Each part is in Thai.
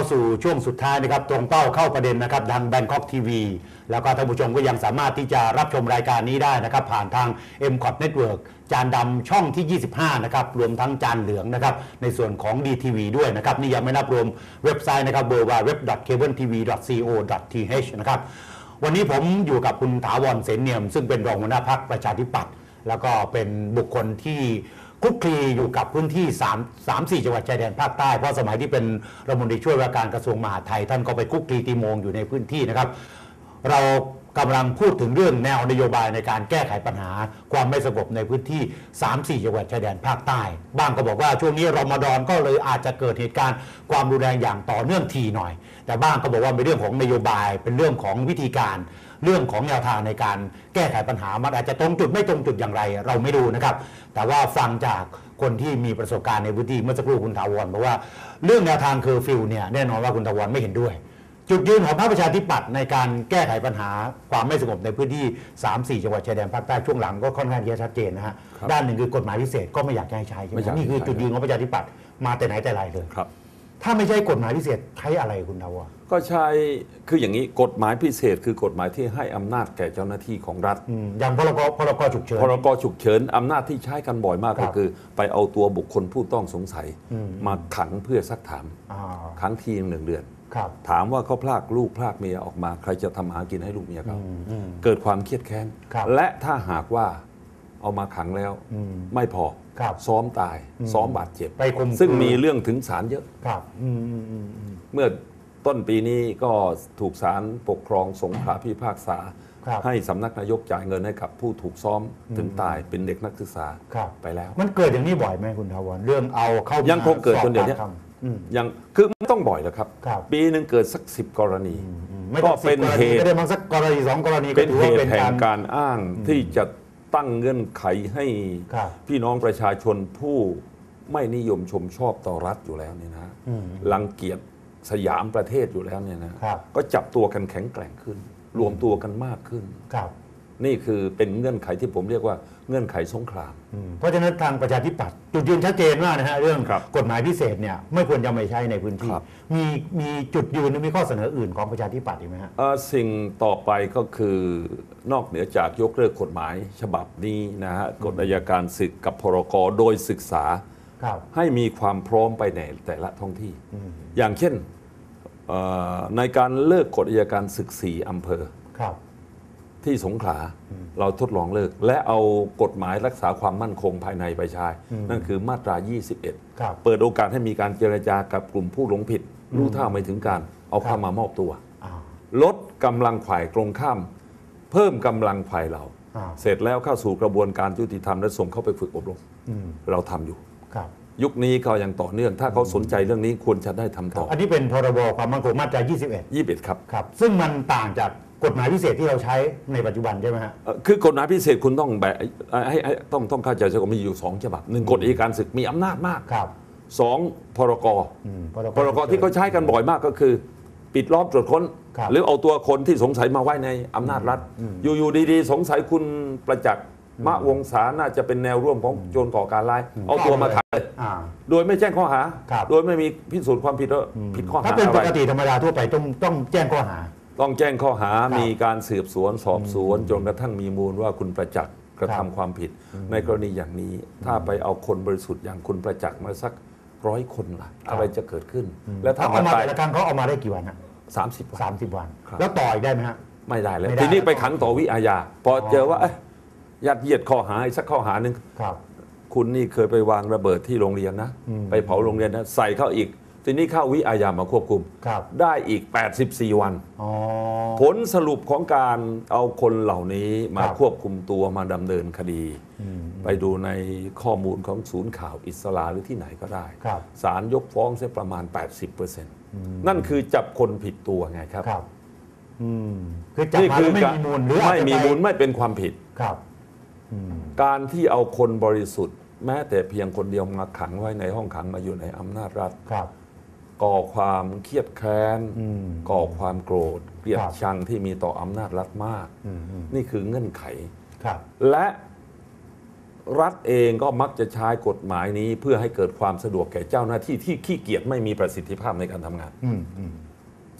าสู่ช่วงสุดท้ายนะครับตรงเป้าเข้าประเด็นนะครับทางแบงคอกทีวีแล้วก็ท่านผู้ชมก็ยังสามารถที่จะรับชมรายการนี้ได้นะครับ ผ่านทาง m c o t Network จานดำช่องที่ 25 นะครับ รวมทั้งจานเหลืองนะครับ ในส่วนของ DTV ด้วยนะครับ นี่ยังไม่นับรวมเว็บไซต์นะครับ www.cabletv.co.th นะครับ วันนี้ผมอยู่กับคุณถาวรเสนเนียม ซึ่งเป็นรองหัวหน้าพักประชาธิปัตย์แล้วก็เป็นบุคคลที่ คุกคลีอยู่กับพื้นที่3 3 4จังหวัดชายแดนภาคใต้เพราะสมัยที่เป็นรัฐมนตรีช่วยว่าการกระทรวงมหาดไทยท่านก็ไปคุกคลีตีมงอยู่ในพื้นที่นะครับ เรา กำลังพูดถึงเรื่องแนวนโยบายในการแก้ไขปัญหา ความไม่สงบในพื้นที่ 3-4 จังหวัดชายแดนภาคใต้ บ้างก็บอกว่าช่วงนี้รอมฎอนก็เลยอาจจะเกิดเหตุการณ์ความรุนแรงอย่างต่อเนื่องทีหน่อย แต่บ้างก็บอกว่าเป็นเรื่องของนโยบายเป็นเรื่องของวิธีการ เรื่องของแนวทางในการแก้ไขปัญหามันอาจจะตรงจุดไม่ตรงจุดอย่างไร เราไม่รู้นะครับ แต่ว่าฟังจากคนที่มีประสบการณ์ในพื้นที่เมื่อสักครู่คุณถาวรบอกว่า เรื่องแนวทางเคอร์ฟิวเนี่ยแน่นอนว่าคุณถาวรไม่เห็นด้วย จุดยืนของพรรคประชาธิปัตย์ในการแก้ไขปัญหาความไม่สงบในพื้นที่ 3-4 จังหวัดชายแดนภาคใต้ช่วงหลังก็ค่อนข้างจะชัดเจนนะฮะครับด้านหนึ่งคือกฎหมายพิเศษก็ไม่อยากจะให้ใช้ใช่ไหมไม่อยากให้นี่คือใช้ จุดยืนของประชาธิปัตย์มาแต่ไหนแต่ไรเลยครับ ถ้าไม่ใช่กฎหมายพิเศษใช้อะไรคุณทาวรก็ใช้คืออย่างนี้กฎหมายพิเศษคือกฎหมายที่ให้อำนาจแก่เจ้าหน้าที่ของรัฐ อืมอย่างพรกพรกฉุกเฉิน พรกฉุกเฉินอำนาจที่ใช้กันบ่อยมากครัก็บคือ ไปเอาตัวบุคคลผู้ต้องสงสัย อืม มาขังเพื่อซักถาม อ่า ขังทีหนึ่งเดือนครับ ถามว่าเขาพลากลูกพลากเมียออกมา ใครจะทำหากินให้ลูกเมียเขาอืมอืมเกิดความเครียดแค้นครับและถ้าหากว่าเอามาขังแล้วอืมไม่พอครับซ้อมตายอืมซ้อมบาดเจ็บไปข่มขืนซึ่งมีเรื่องถึงศาลเยอะครับอืมอืมอืมอืมเมื่อต้นปีนี้ก็ถูกศาลปกครองสงขลาพิพากษาครับให้สำนักนายกจ่ายเงินให้กับผู้ถูกซ้อมถึงตายเป็นเด็กนักศึกษาครับไปแล้ว มันเกิดอย่างนี้บ่อยไหมคุณทาวรเรื่องเอาเข้ายัยังคงเกิดจนเดี๋ยวนี้ อืมยังคือไม่ต้องบ่อยแล้วครับ ครับ ปีหนึ่งเกิดสักสิบกรณี ไม่ก็ต้องสิบเป็นกรเหณีตุ ก็ได้มั้งสักกรณีสองกรณีก็เป็นถือเหว่าตุเป็นแห่งการการอ้างที่จะตั้งเงื่อนไขให้ครับพี่น้องประชาชนผู้ไม่นิยมชมชอบต่อรัฐอยู่แล้วเนี่ยนะอืมรังเกียจสยามประเทศอยู่แล้วเนี่ยนะครับ ก็จับตัวกันแข็งแกร่งขึ้น รวมตัวกันมากขึ้น ครับ นี่คือเป็นเงื่อนไขที่ผมเรียกว่าเงื่อนไขสงคราม อืมเพราะฉะนั้นทางประชาธิปัตย์จุดยืนชัดเจนมากนะฮะเรื่องครับกฎหมายพิเศษเนี่ยไม่ควรจะไม่ใช้ในพื้นที่ ครับ มีมีจุดยืนหรือมีข้อเสนออื่นของประชาธิปัตย์อีกไหมฮะ เอ่อสิ่งต่อไปก็คือนอกเหนือจากยกเลิกกฎหมายฉบับนี้นะฮะกฎอัยการศึกกับพรกโดยศึกษา ครับ ให้มีความพร้อมไปในแต่ละท้องที่ อย่างเช่นเอ่อในการเลิกกฎอัยการศึกสีอำเภอ ครับ ที่สงขลาเราทดลองเลิก และเอากฎหมายรักษาความมั่นคงภายในไปใช้นั่นคือมาตรา 21ครับเปิดโอกาสให้มีการเจรจากับกลุ่มผู้หลงผิด รู้เท่าไม่ถึงการ เอาเข้ามามอบตัวอ่าลดกำลังฝ่ายตรงข้าม เพิ่มกำลังฝ่ายเราอ่าเสร็จแล้วเข้าสู่กระบวนการยุติธรรมและส่งเข้าไปฝึกอบรมอืมเราทำอยู่ครับยุคนี้เขายังต่อเนื่อง ถ้าเขาสนใจเรื่องนี้ควรจะได้ทำต่อ อันนี้เป็นพรบความมั่นคงมาตรา 21ยี่สิบเอ็ดครับครับ ซึ่งมันต่างจาก กฎหมายพิเศษที่เราใช้ในปัจจุบันใช่ไหมฮะ เอ่อคือกฎหมายพิเศษคุณต้องแบกให้ให้ต้องต้องเข้าใจว่ามีอยู่สองฉบับหนึ่งกฎอัยการศึกมีอำนาจมากครับสองพรกอืมพรกที่เขาใช้กันบ่อยมากก็คือ ปิดล้อมตรวจค้น ครับ หรือเอาตัวคนที่สงสัยมาไว้ในอำนาจรัฐ อยู่ๆดีๆ สงสัยคุณประจักษ์มะวงศาน่าจะเป็นแนวร่วมของโจรก่อการร้าย เอาตัวมาขังเลยอ่า โดยไม่แจ้งข้อหา ครับ โดยไม่มีพิสูจน์ความผิดว่าผิดข้อหาถ้าเป็นอะปไรกติธรรมดาทั่วไปต้องต้องแจ้งข้อหา ต้องแจ้งข้อหาครับมีการสืบสวนสอบสวนจนกระทั่งมีมูลว่าคุณประจักษ์กระครัทำบความผิด ในกรณีอย่างนี้ ถ้าไปเอาคนบริสุทธิ์อย่างคุณประจักษ์มาสักร้อยคนล่ะ อะไรจะเกิดขึ้น แล้วถ้าถ้ามาเอามาตายแต่ละครั้งเขาเอามาได้กี่วันฮะสามสิบวันสามสิบวันครับแล้วต่ออีกได้ไหมฮะไม่ได้แล้วไม่ได้ทีนี้ไปขังต่อวิอาญาพอออเจอว่าเอ้ยยัดเยียดข้อหาอีกสักข้อหาหนึ่งครับคุณนี่เคยไปวางระเบิดที่โรงเรียนนะอืมไปเผาโรงเรียนนะใส่เข้าอีก ทีนี้เข้าวิอาญามาควบคุม ครับได้อีก 84 วัน อ๋อ ผลสรุปของการเอาคนเหล่านี้มาครับ ควบคุมตัวมาดำเนินคดี อืม ไปดูในข้อมูลของศูนย์ข่าวอิสราหรือที่ไหนก็ได้ครับ ศาลยกฟ้องเสียประมาณ 80%นั่นคือจับคนผิดตัวไงครับ ครับ อืม คือจับนี่มาคืแล้วไม่การมีมูลหรืออาจไม่จะมีไปมูลไม่เป็นความผิด ครับ อืม การที่เอาคนบริสุทธิ์ แม้แต่เพียงคนเดียวมาขังไว้ในห้องขังมาอยู่ในอำนาจรัฐ ครับ ก่อความเครียดแค้นอืมก่อความโกรธเกลียดครับชังที่มีต่ออำนาจรัฐมากอืมอืมนี่คือเงื่อนไขครับและรัฐเองก็มักจะใช้กฎหมายนี้ เพื่อให้เกิดความสะดวกแก่เจ้าหน้าที่ที่ขี้เกียจไม่มีประสิทธิภาพในการทำงานอืมอืม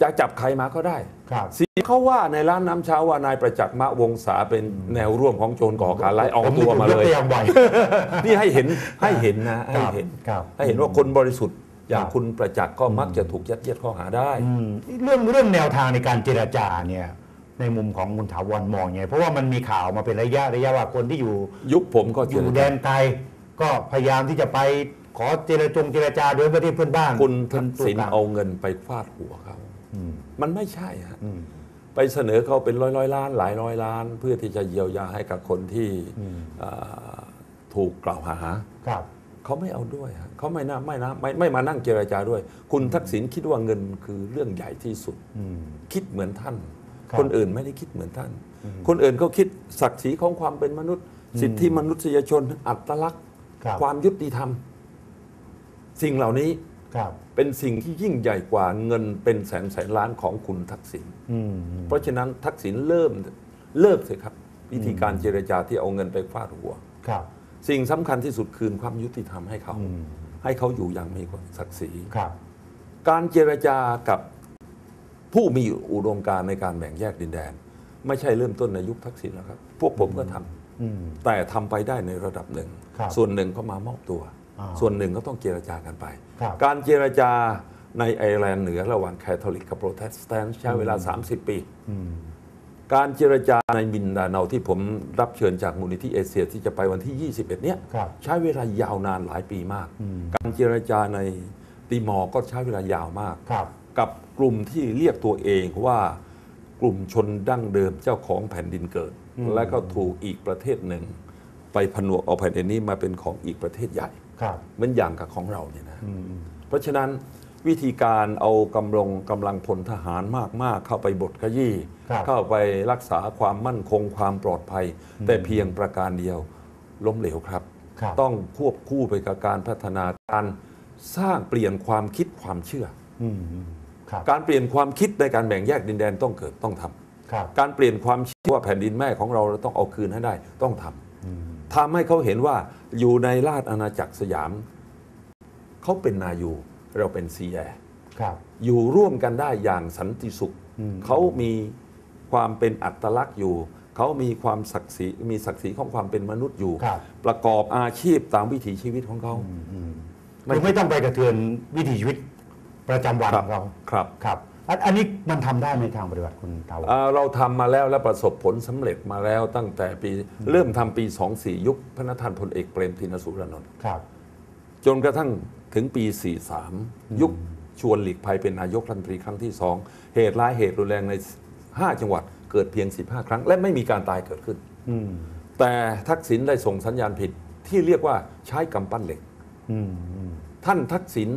จะจับใครมาก็ได้ครับสีเขาว่าในร้านน้ำเช้าว่านายประจักษ์มะวงศาเป็นแนวร่วมของโจรก่อการร้ายออกตัวมาเลยผกตัวองบ่อยนี่ให้เห็นให้เห็นนะให้เห็นครับให้เห็นว่าคนบริสุทธิ์ อย่างครับคุณประจักษ์ก็มักจะถูกยัดเยียดข้อหาได้ อืมเรื่องเรื่องแนวทางในการเจรจาเนี่ยในมุมของคุณถาวรมองไงเพราะว่ามันมีข่าวมาเป็นระยะระยะว่าคนที่อยู่ ยุคผมก็อเจยู่รแดจานไกลก็พยายามที่จะไปขอเจรจงเจรจาโดยประเทศเพื่อนบ้านคุณทักษิณกลางเอาเงินไปฟาดหัวเขาอืมมันไม่ใช่ฮะ อืม ไปเสนอเขาเป็นร้อยร้อยๆล้านหลายร้อยล้าน เพื่อที่จะเยียวยาให้กับคนที่อืมอ่าถูกกล่าวหา ครับ เขาไม่เอาด้วยฮะเขาไม่น่าไม่นะไม่ไม่มานั่งเจรจาด้วย คุณทักษิณคิดว่าเงินคือเรื่องใหญ่ที่สุดอืมคิดเหมือนท่านครับคนอื่นไม่ได้คิดเหมือนท่าน คนอื่นเขาคิดศักดิ์ศรีของความเป็นมนุษย์ สิทธิมนุษยชน อัตลักษณ์ครับความยุติธรรม สิ่งเหล่านี้ครับเป็นสิ่งที่ยิ่งใหญ่กว่าเงินเป็นแสนแสนล้านของคุณทักษิณอืมเพราะฉะนั้นทักษิณเริ่มเลิกเถอะครับ วิธีการเจรจาที่เอาเงินไปฟาดหัวครับ สิ่งสำคัญที่สุดคืนความยุติธรรมให้เขา อืมให้เขาอยู่อย่างมีความศักดิ์ศรี ครับ การเจรจากับผู้มีอุดมการณ์ในการแบ่งแยกดินแดน ไม่ใช่เริ่มต้นในยุคทักษิณแล้วครับ พวกผมก็ทำอืม แต่ทำไปได้ในระดับหนึ่ง ครับส่วนหนึ่งก็มามอบตัว อ่าส่วนหนึ่งก็ต้องเจรจากันไป ครับ การเจรจาในไอร์แลนด์เหนือระหว่างแคทอลิกกับโปรเตสแตนต์ใช้เวลา 30 ปี อืม การเจรจาในมินดาเนาที่ผมรับเชิญจากมูลนิธิเอเชียที่จะไปวันที่ 21 เนี้ยครับ ใช้เวลายาวนานหลายปีมาก อืม การเจรจาในติมอร์ก็ใช้เวลายาวมาก ครับ กับกลุ่มที่เรียกตัวเองว่ากลุ่มชนดั้งเดิมเจ้าของแผ่นดินเกิดและก็ถูกอีกประเทศหนึ่ง ไปผนวกเอาแผ่นดินนี้มาเป็นของอีกประเทศใหญ่ครับ เหมือนอย่างกับของเราเนี่ยนะอืมเพราะฉะนั้น วิธีการเอากำลังกำลังพลทหารมาก ๆ เข้าไปบดขยี้ครับเข้าไปรักษาความมั่นคงความปลอดภัยแต่เพียงประการเดียวล้มเหลวครับ ครับต้องควบคู่ไปกับการพัฒนาการสร้างเปลี่ยนความคิดความเชื่ออืมอืมครับการเปลี่ยนความคิดในการแบ่งแยกดินแดนต้องเกิดต้องทำครับการเปลี่ยนความเชื่อว่าแผ่นดินแม่ของเราเราต้องเอาคืนให้ได้ต้องทำ อืมทำให้เขาเห็นว่าอยู่ในราชอาณาจักรสยาม เขาเป็นนายู เราเป็นซีแอครับ อยู่ร่วมกันได้อย่างสันติสุขอืมเขามีความเป็นอัตลักษณ์อยู่ เขามีความศักดิ์ศรีมีศักดิ์ศรีของความเป็นมนุษย์อยู่ ครับ ประกอบอาชีพตามวิถีชีวิตของเขา ไม่ คือไม่ต้องไปกระเทือนวิถีชีวิตประจำวันคขรับองเราครับครับอันอันนี้มันทำได้ในทางปฏิบัติคุณเทาอ่าเราทำมาแล้วและประสบผลสำเร็จมาแล้วตั้งแต่ปีเริ่มทำปี 24 ยุคพระนท่านพลเอกเปรมตินสุรานนท์ ครับ จนกระทั่งถึงปี 43 ยุคชวนหลีกภัยเป็นนายกรัฐมนตรีครั้งที่สองเหตุร้ายเหตุรุนแรงใน 5 จังหวัดเกิดเพียง 15 ครั้ง และไม่มีการตายเกิดขึ้นอืมแต่ทักษิณได้ส่งสัญญาณผิดที่เรียกว่าใช้กำปั้นเหล็กอืมอืมท่านทักษิณ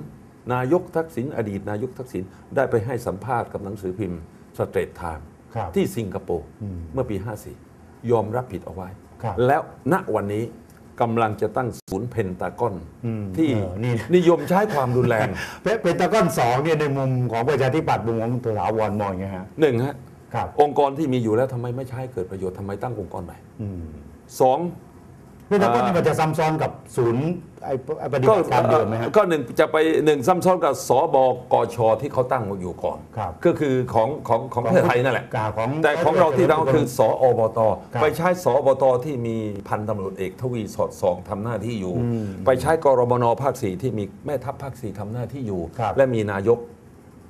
นายกทักษิณอดีตนายกทักษิณได้ไปให้สัมภาษณ์กับหนังสือพิมพ์สเตรทไทม์ครับที่สิงคโปร์อืมเมื่อปี 54 ยอมรับผิดเอาไว้ครับแล้วณวันนี้ กำลังจะตั้งศูนย์เพนตากอนอืมที่เออนี่นิยมใช้ความรุนแรงเป็นเป็นตะก้อนสองเนี่ยในมุมของประชาธิปัตย์มุมของคุณถาวรมองอย่างไงฮะหนึ่งฮะครับองค์กรที่มีอยู่แล้วทำไมไม่ใช้ให้เกิดประโยชน์ทำไมตั้งองค์กรใหม่อืมสอง เป็นตะก้อนอ่านี่มันจะซ้ำซ้อนกับศูนย์ไอ้ไอ้ปฏิก็บัติการเดิมไหมฮะ ก็หนึ่งจะไปหนึ่งซ้ำซ้อนกับสบกชที่เขาตั้งมาอยู่ก่อน ครับก็คือของของของเพื่อไทยนั่นแหละกาของแต่ของเราที่เราคือสอบต ครับไปใช้สอบตที่มีพันตำรวจเอกทวีสอดส่องทำหน้าที่อยู่ อืมไปใช้กรมนภาคสี่ที่มีแม่ทัพภาคสี่ทำหน้าที่อยู่ ครับ และมีนายก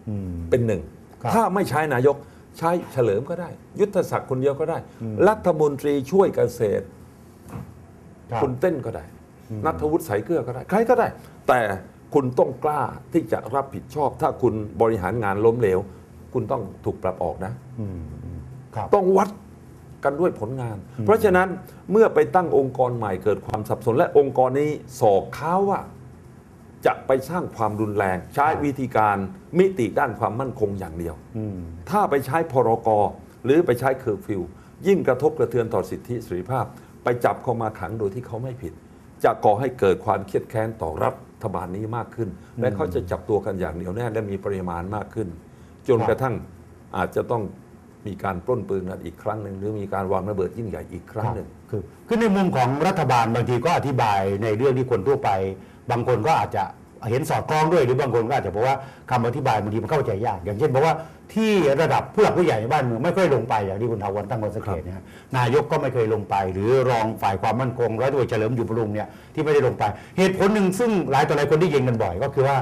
อืม เป็นหนึ่ง ครับถ้าไม่ใช้นายกใช้เฉลิมก็ได้ ยุทธศักดิ์คนเดียวก็ได้ รัฐมนตรีช่วยเกษตร ครับคุณเต้นก็ได้ นัทวุฒิสายเกลือก็ได้ ใครก็ได้ แต่คุณต้องกล้าที่จะรับผิดชอบ ถ้าคุณบริหารงานล้มเหลว คุณต้องถูกปรับออกนะอืมอืมครับต้องวัดกันด้วยผลงาน เพราะฉะนั้นเมื่อไปตั้งองค์กรใหม่เกิดความสับสนและองค์กรนี้สอกเขาว่า จะไปสร้างความรุนแรง ใช้วิธีการมิติด้านความมั่นคงอย่างเดียวอืมถ้าไปใช้พรกหรือไปใช้เคอร์ฟิวยิ่งกระทบกระเทือนต่อสิทธิเสรีภาพ ไปจับเขามาขังโดยที่เขาไม่ผิด จะก่อให้เกิดความเครียดแค้นต่อรัฐบาลนี้มากขึ้น และเขาจะจับตัวกันอย่างเหนียวแน่นและมีปริมาณมากขึ้น จนกระทั่งอาจจะต้องมีการปล้นปืนกันอีกครั้งหนึ่งหรือมีการวางระเบิดยิ่งใหญ่อีกครั้งหนึ่งคือคือในมุมของรัฐบาลบางทีก็อธิบายในเรื่องที่คนทั่วไป บางคนก็อาจจะ เห็นสอดคล้องด้วยหรือบางคนก็อาจจะบอกว่าคำอธิบายบางทีมันเข้าใจยาก อย่างเช่นบอกว่าที่ระดับผู้หลักผู้ใหญ่ในบ้านเมืองไม่ค่อยลงไปอย่างที่คุณทาวันตั้งข้อสังเกตนะนายกก็ไม่เคยลงไป หรือรองฝ่ายความมั่นคงร้อยตำรวจเฉลิมอยู่บรุงเนี่ยที่ไม่ได้ลงไป เหตุผลหนึ่งซึ่งหลายต่อหลายคนได้ยินกันบ่อย ก็คือว่า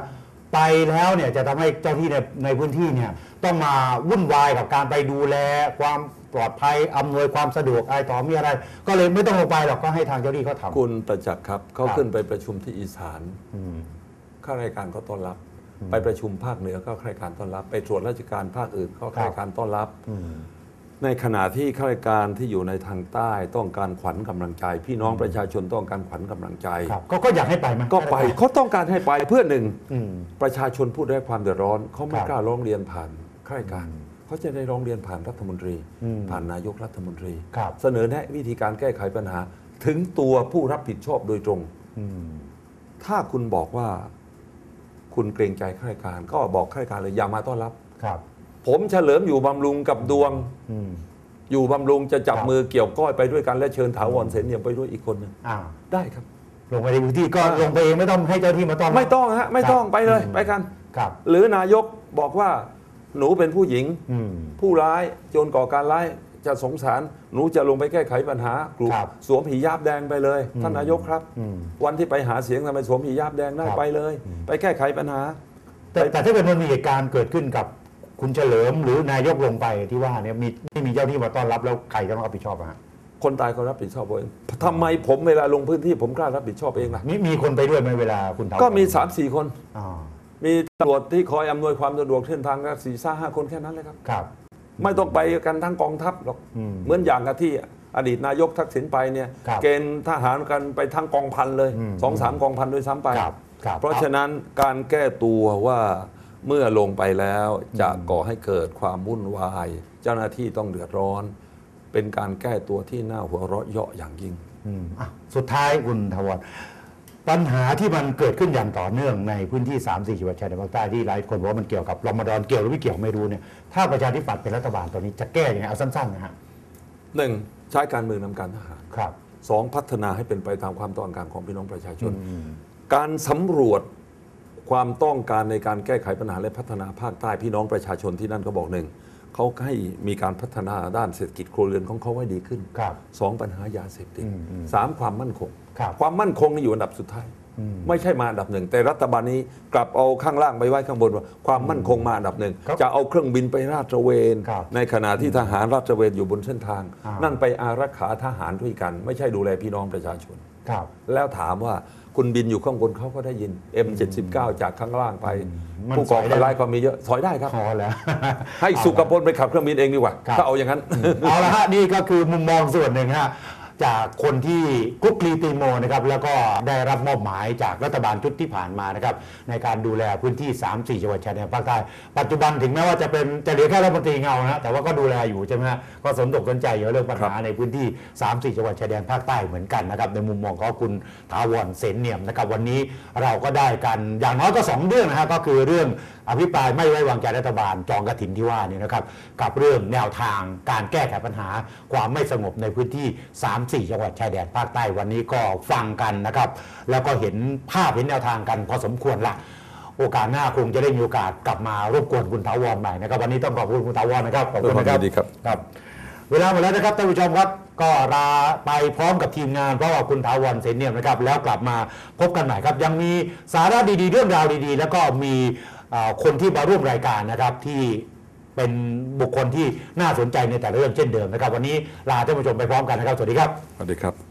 ไปแล้วเนี่ยจะทำให้เจ้าที่ในในพื้นที่เนี่ยต้องมาวุ่นวายกับการไปดูแลความปลอดภัยอำนวยความสะดวกอะไรต่อมีอะไร ก็เลยไม่ต้องลงไปหรอกก็ให้ทางเจ้าหน้าที่เขาทำคุณประจักษ์ครับเขาขึ้นไปประชุมที่อีสานอื ข้าราชการก็ต้อนรับ ไปประชุมภาคเหนือก็ข้าราชการต้อนรับ ไปตรวจราชการภาคอื่นก็ข้าราชการต้อนรับอืมในขณะที่ข้าราชการที่อยู่ในทางใต้ต้องการขวัญกำลังใจ พี่น้องประชาชนต้องการขวัญกำลังใจครับก็ก็อยากให้ไปไหมก็ไปเขาต้องการให้ไปเพื่อหนึ่งอืมประชาชนพูดได้ความเดือดร้อนเขาไม่ครับกล้าร้องเรียนผ่านข้าราชการอืมเขาจะได้ร้องเรียนผ่านรัฐมนตรีอืมผ่านนายกรัฐมนตรีครับเสนอแนะวิธีการแก้ไขปัญหา ถึงตัวผู้รับผิดชอบโดยตรงอืมถ้าคุณบอกว่า คุณเกรงใจข้าราชการ ก็บอกข้าราชการเลยอย่ามาต้อนรับ ครับ ผมเฉลิมอยู่บำรุงกับดวง อืม อยู่บำรุงจะจับครับ มือเกี่ยวก้อยไปด้วยกันและเชิญถาวรเสนเนียมไปด้วยอีกคนหนึงอ่าได้ครับ ลงไปในพื้นที่ก็ลงไปเองไม่ต้องให้เจ้าหน้าที่มาต้อนรับ ไม่ต้องฮะไม่ต้องครับไปเลยอืม ไปกัน ครับ หรือนายกบอกว่าหนูเป็นผู้หญิง อืม ผู้ร้ายโจรก่อการร้าย จะสงสาร หนูจะลงไปแก้ไขปัญหากลุ่มครับสวมผียาบแดงไปเลยอืมท่านนายกครับ อืมวันที่ไปหาเสียงทำไมสวมผียาบแดงได้ครับ ไปเลย ไปแก้ไขปัญหา แต่แต่ถ้าเกิดมันมีเหตุการณ์เกิดขึ้นกับคุณเฉลิมหรือนายกลงไปที่ว่าเนี่ยมีไม่มีเจ้าหน้าที่มาต้อนรับแล้วใครจะต้องรับผิดชอบอะฮะคนตายก็รับผิดชอบเองทำไมผมเวลาลงพื้นที่ผมกล้ารับผิดชอบเองล่ะมีมีคนไปด้วยไหมเวลาคุณทำก็มี3ามสี่คน อ่ามีตำรวจที่คอยอำนวยความสะดวกเส้นทางก็สี่ห้าคนแค่นั้นเลยครับ ครับ ไม่ต้องไปกันทั้งกองทัพหรอกอืมเหมือนอย่างกับที่อดีตนายกทักษิณไปเนี่ยครับเกณฑ์ทหารกันไปทั้งกองพันเลยอืมสองสามกองพันด้วยซ้ำไปครับครับเพราะฉะนั้นการแก้ตัวว่าเมื่อลงไปแล้วจะก่อให้เกิดความวุ่นวาย เจ้าหน้าที่ต้องเดือดร้อน เป็นการแก้ตัวที่น่าหัวเราะเยาะอย่างยิ่งอืมอะสุดท้ายคุณทวร ปัญหาที่มันเกิดขึ้นอย่างต่อเนื่องในพื้นที่ 3 4จังหวัดชายแดนภาคใต้ที่หลายคนบอกว่ามันเกี่ยวกับรอมฎอนเกี่ยวหรือไม่เกี่ยวไม่รู้เนี่ยถ้าประชาธิปัตย์เป็นรัฐบาลตอนนี้จะแก้ยังไงเอาสั้นๆนะฮะหนึ่งใช้การเมืองนำการทหารครับสองพัฒนาให้เป็นไปตามความต้องการของพี่น้องประชาชนอืมการสำรวจความต้องการในการแก้ไขปัญหาและพัฒนาภาคใต้พี่น้องประชาชนที่นั่นก็บอกหนึ่ง เขาให้มีการพัฒนาด้านเศรษฐกิจครัวเรือนของเขาให้ดีขึ้นครับสองปัญหายาเสพติดอืมอืมสามความมั่นคง ครับความมั่นคงนี่อยู่อันดับสุดท้ายอืมไม่ใช่มาอันดับหนึ่ง แต่รัฐบาลนี้กลับเอาข้างล่างไปไว้ข้างบนว่าความมั่นคงมาอันดับหนึ่ง ครับจะเอาเครื่องบินไปราดตระเวน ครับในขณะที่ทหารราดตระเวนอยู่บนเส้นทาง อ่านั่ นั่นไปอารักขาทหารด้วยกัน ไม่ใช่ดูแลพี่น้องประชาชน ครับ แล้วถามว่าคุณบินอยู่ข้างบนเขาก็ได้ยิน M79 จากข้างล่างไป มันผู้ก่อสอยได้ การร้ายก็มีเยอะถอยได้ครับ พอแล้ว ให้สุกพลไปขับเครื่องบินเองดีกว่า ครับ ถ้าเอาอย่างนั้น เอาละฮะนี่ก็คือมุมมองส่วนหนึ่งฮะ จากคนที่คลุกคลีตีโมนะครับแล้วก็ได้รับมอบหมายจากรัฐบาลชุดที่ผ่านมานะครับในการดูแลพื้นที่ 3-4 จังหวัดชายแดนภาคใต้ปัจจุบันถึงแม้ว่าจะเป็นจะเหลือแค่รัฐมนตรีเงานะฮะแต่ว่าก็ดูแลอยู่ใช่ไหมฮะก็สนอกสนใจเกี่ยวกับเรื่องปัญหาในพื้นที่ 3-4 จังหวัดชายแดนภาคใต้เหมือนกันนะครับในมุมมองของคุณถาวรเสนเนียมนะครับวันนี้เราก็ได้กันอย่างน้อยก็สองเรื่องนะฮะก็คือเรื่องอภิปรายไม่ไว้วางใจรัฐบาลจองกระถินที่ว่านี่นะครับกับเรื่องแนวทางการแก้ไขปัญหา ความไม่สงบในพื้นที่ 3-4 จังหวัดชายแดนภาคใต้วันนี้ก็ฟังกันนะครับ แล้วก็เห็นภาพเห็นแนวทางกันพอสมควรละโอกาสหน้าคงจะได้มีโอกาสกลับมารบกวนคุณถาวรใหม่นะครับ วันนี้ต้องขอบคุณคุณถาวรนะครับขอบคุณนะครับด้วยความยินดีครับครับ เวลาหมดแล้วนะครับท่านผู้ชมครับก็ลาไปพร้อมกับทีมงานเพราะว่าคุณถาวรเสนเนียมนะครับ แล้วกลับมาพบกันใหม่ครับ ยังมีสาระดีๆ เรื่องราวดีๆ แล้วก็มีเอ่อ คนที่มาร่วมรายการนะครับที่เป็นบุคคลที่น่าสนใจในแต่ละเรื่องเช่นเดิมนะครับ วันนี้ลาท่านผู้ชมไปพร้อมกันนะครับ สวัสดีครับ สวัสดีครับ